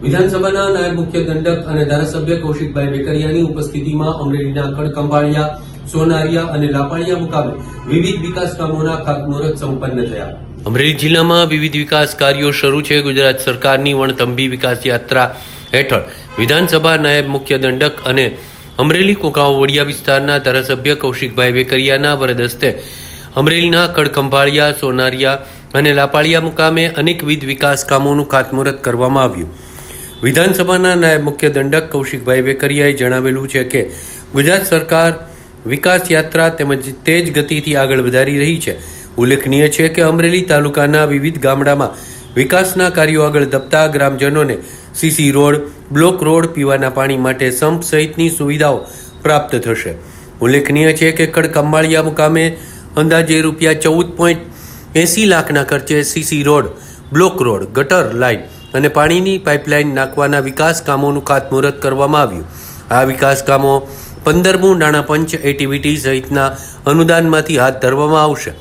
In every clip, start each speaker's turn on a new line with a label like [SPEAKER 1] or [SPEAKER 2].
[SPEAKER 1] વિધાનસભાના નાયબ મુખ્ય દંડક અને ધારાસભ્ય કૌશિકભાઈ વેકરિયાની ઉપસ્થિતિમાં અમરેલીના કડકંબાળિયા સોનારિયા અને લાપાણિયા મુકામે વિવિધ વિકાસ કામોના ખાતમુહૂર્ત સંપન્ન થયા. અમરેલી જિલ્લામાં વિવિધ વિકાસ કાર્યો શરૂ છે. ગુજરાત સરકારની વણતંબી વિકાસ યાત્રા હેઠળ વિધાનસભા નાયબ મુખ્ય દંડક અને અમરેલી કોકાઓ વડિયા વિસ્તારના ધારાસભ્ય કૌશિકભાઈ વેકરિયાના વરદ હસ્તે અમરેલીના કડખંભાળિયા સોનારિયા અને લાપાળિયા મુકામે અનેકવિધ વિકાસ કામોનું ખાતમુહૂર્ત કરવામાં આવ્યું. વિધાનસભાના નાયબ મુખ્ય દંડક કૌશિકભાઈ વેકરિયાએ જણાવેલું છે કે ગુજરાત સરકાર વિકાસ યાત્રા તેમજ તેજ ગતિથી આગળ વધારી રહી છે. ઉલ્લેખનીય છે કે અમરેલી તાલુકાના વિવિધ ગામડામાં વિકાસના કાર્યો આગળ ધપતા ગ્રામજનોને સીસી રોડ, બ્લોક રોડ પીવાના પાણી માટે સંપ સહિતની સુવિધાઓ પ્રાપ્ત થશે. ઉલ્લેખનીય છે કે કડકંબાળિયા મુકામે અંદાજે રૂપિયા ચૌદ પોઈન્ટ એંસી લાખના ખર્ચે સીસી રોડ, બ્લોક રોડ, ગટર લાઇન અને પાણીની પાઇપલાઇન નાખવાના વિકાસ કામોનું ખાતમુહૂર્ત કરવામાં આવ્યું. આ વિકાસ કામો પંદરમું નાણાં પંચ એટીવીટી સહિતના અનુદાનમાંથી હાથ ધરવામાં આવશે.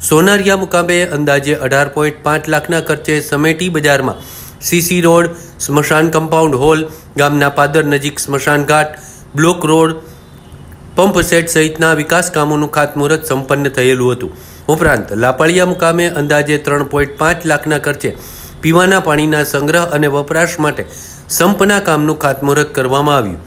[SPEAKER 1] સોનારિયા મુકામે અંદાજે અઢાર પોઈન્ટ પાંચ લાખના ખર્ચે સમેટી બજારમાં સીસી રોડ, સ્મશાન કમ્પાઉન્ડ હોલ, ગામના પાદર નજીક સ્મશાન ઘાટ, બ્લોક રોડ, પંપ સેટ સહિતના વિકાસ કામોનું ખાતમુહૂર્ત સંપન્ન થયેલું હતું. ઉપરાંત, લાપાળિયા મુકામે અંદાજે ત્રણ પોઈન્ટ પાંચ લાખના ખર્ચે પીવાના પાણીના સંગ્રહ અને વપરાશ માટે સંપના કામનું ખાતમુહૂર્ત કરવામાં આવ્યું.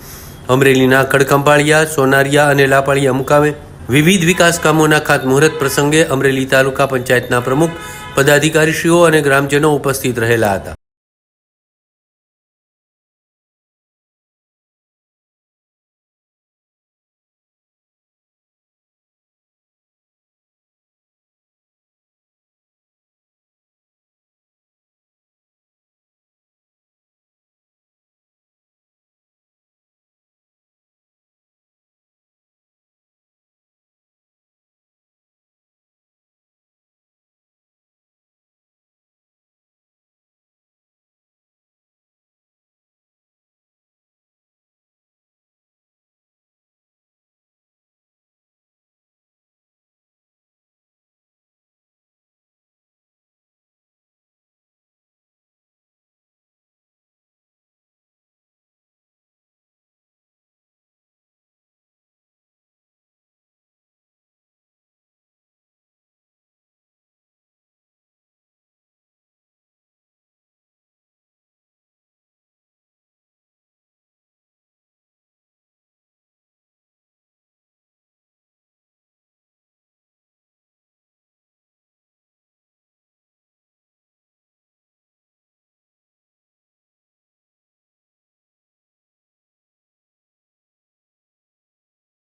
[SPEAKER 1] અમરેલીના ખડકંપાળિયા સોનારિયા અને લાપાળિયા મુકામે વિવિધ વિકાસ કામોના ખાતમુહૂર્ત પ્રસંગે અમરેલી તાલુકા પંચાયતના પ્રમુખ, પદાધિકારીશ્રીઓ અને ગ્રામજનો ઉપસ્થિત રહેલા હતા.